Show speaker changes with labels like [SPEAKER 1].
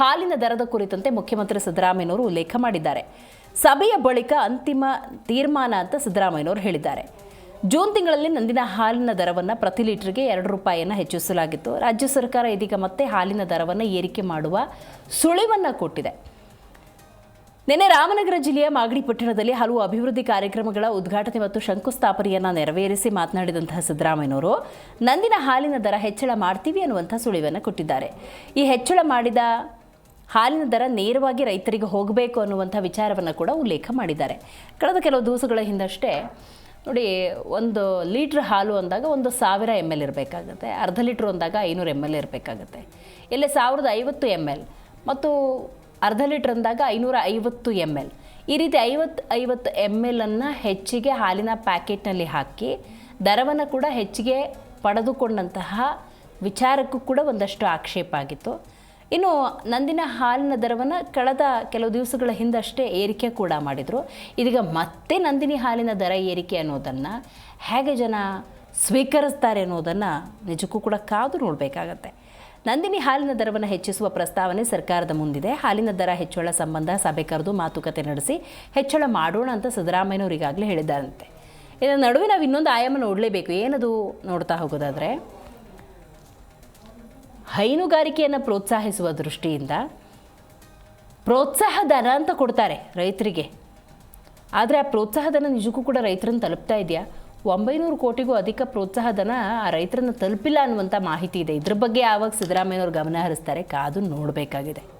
[SPEAKER 1] ಹಾಲಿನ ದರದ ಕುರಿತಂತೆ ಮುಖ್ಯಮಂತ್ರಿ ಸಿದ್ದರಾಮಯ್ಯನವರು ಉಲ್ಲೇಖ ಮಾಡಿದ್ದಾರೆ. ಸಭೆಯ ಬಳಿಕ ಅಂತಿಮ ತೀರ್ಮಾನ ಅಂತ ಸಿದ್ದರಾಮಯ್ಯನವರು ಹೇಳಿದ್ದಾರೆ. ಜೂನ್ ತಿಂಗಳಲ್ಲಿ ನಂದಿನ ಹಾಲಿನ ದರವನ್ನು ಪ್ರತಿ ಲೀಟರ್ಗೆ ಎರಡು ರೂಪಾಯಿಯನ್ನು ಹೆಚ್ಚಿಸಲಾಗಿತ್ತು. ರಾಜ್ಯ ಸರ್ಕಾರ ಇದೀಗ ಮತ್ತೆ ಹಾಲಿನ ದರವನ್ನು ಏರಿಕೆ ಮಾಡುವ ಸುಳಿವನ್ನು ಕೊಟ್ಟಿದೆ. ನಿನ್ನೆ ರಾಮನಗರ ಜಿಲ್ಲೆಯ ಮಾಗಡಿ ಪಟ್ಟಣದಲ್ಲಿ ಹಲವು ಅಭಿವೃದ್ಧಿ ಕಾರ್ಯಕ್ರಮಗಳ ಉದ್ಘಾಟನೆ ಮತ್ತು ಶಂಕುಸ್ಥಾಪನೆಯನ್ನು ನೆರವೇರಿಸಿ ಮಾತನಾಡಿದಂತಹ ಸಿದ್ದರಾಮಯ್ಯನವರು, ನಂದಿನ ಹಾಲಿನ ದರ ಹೆಚ್ಚಳ ಮಾಡ್ತೀವಿ ಅನ್ನುವಂಥ ಸುಳಿವನ್ನು ಕೊಟ್ಟಿದ್ದಾರೆ. ಈ ಹೆಚ್ಚಳ ಮಾಡಿದ ಹಾಲಿನ ದರ ನೇರವಾಗಿ ರೈತರಿಗೆ ಹೋಗಬೇಕು ಅನ್ನುವಂಥ ವಿಚಾರವನ್ನು ಕೂಡ ಉಲ್ಲೇಖ ಮಾಡಿದ್ದಾರೆ. ಕಳೆದ ಕೆಲವು ದಿವಸಗಳ ಹಿಂದಷ್ಟೇ ನೋಡಿ, ಒಂದು ಲೀಟ್ರ್ ಹಾಲು ಅಂದಾಗ ಒಂದು ಸಾವಿರ ಎಂ ಎಲ್ ಇರಬೇಕಾಗುತ್ತೆ, ಅರ್ಧ ಲೀಟ್ರ್ ಅಂದಾಗ ಐನೂರು ಎಂ ಎಲ್ ಇರಬೇಕಾಗುತ್ತೆ. ಇಲ್ಲಿ ಸಾವಿರದ ಐವತ್ತು ಎಂ ಎಲ್ ಮತ್ತು ಅರ್ಧ ಲೀಟ್ರ್ ಅಂದಾಗ ಐನೂರ ಐವತ್ತು ಎಂ ಎಲ್ ಈ ರೀತಿ ಐವತ್ತು ಐವತ್ತು ಎಂ ಅನ್ನು ಹೆಚ್ಚಿಗೆ ಹಾಲಿನ ಪ್ಯಾಕೆಟ್ನಲ್ಲಿ ಹಾಕಿ ದರವನ್ನು ಕೂಡ ಹೆಚ್ಚಿಗೆ ಪಡೆದುಕೊಂಡಂತಹ ವಿಚಾರಕ್ಕೂ ಕೂಡ ಒಂದಷ್ಟು ಆಕ್ಷೇಪ ಆಗಿತ್ತು. ಇನ್ನು ನಂದಿನ ಹಾಲಿನ ದರವನ್ನು ಕಳೆದ ಕೆಲವು ದಿವಸಗಳ ಹಿಂದಷ್ಟೇ ಏರಿಕೆ ಕೂಡ ಮಾಡಿದರು. ಇದೀಗ ಮತ್ತೆ ನಂದಿನಿ ಹಾಲಿನ ದರ ಏರಿಕೆ ಅನ್ನೋದನ್ನು ಹೇಗೆ ಜನ ಸ್ವೀಕರಿಸ್ತಾರೆ ಅನ್ನೋದನ್ನು ನಿಜಕ್ಕೂ ಕೂಡ ಕಾದು ನೋಡಬೇಕಾಗತ್ತೆ. ನಂದಿನಿ ಹಾಲಿನ ದರವನ್ನು ಹೆಚ್ಚಿಸುವ ಪ್ರಸ್ತಾವನೆ ಸರ್ಕಾರದ ಮುಂದಿದೆ. ಹಾಲಿನ ದರ ಹೆಚ್ಚಳ ಸಂಬಂಧ ಸಭೆ ಕರೆದು ಮಾತುಕತೆ ನಡೆಸಿ ಹೆಚ್ಚಳ ಮಾಡೋಣ ಅಂತ ಸಿದ್ದರಾಮಯ್ಯನವರಿಗಾಗಲೇ ಹೇಳಿದ್ದಾರಂತೆ. ಇದರ ನಡುವೆ ನಾವು ಇನ್ನೊಂದು ಆಯಾಮ ನೋಡಲೇಬೇಕು. ಏನದು ನೋಡ್ತಾ ಹೋಗೋದಾದರೆ? ಹೈನುಗಾರಿಕೆಯನ್ನು ಪ್ರೋತ್ಸಾಹಿಸುವ ದೃಷ್ಟಿಯಿಂದ ಪ್ರೋತ್ಸಾಹ ಧನ ಅಂತ ಕೊಡ್ತಾರೆ ರೈತರಿಗೆ. ಆದರೆ ಆ ಪ್ರೋತ್ಸಾಹ ಧನ ನಿಜಕ್ಕೂ ಕೂಡ ರೈತರನ್ನು ತಲುಪ್ತಾ ಇದೆಯಾ? ಒಂಬೈನೂರು ಕೋಟಿಗೂ ಅಧಿಕ ಪ್ರೋತ್ಸಾಹ ಧನ ಆ ರೈತರನ್ನು ತಲುಪಿಲ್ಲ ಅನ್ನುವಂಥ ಮಾಹಿತಿ ಇದೆ. ಇದ್ರ ಬಗ್ಗೆ ಯಾವಾಗ ಸಿದ್ದರಾಮಯ್ಯನವರು ಗಮನ ಹರಿಸ್ತಾರೆ ಕಾದು ನೋಡಬೇಕಾಗಿದೆ.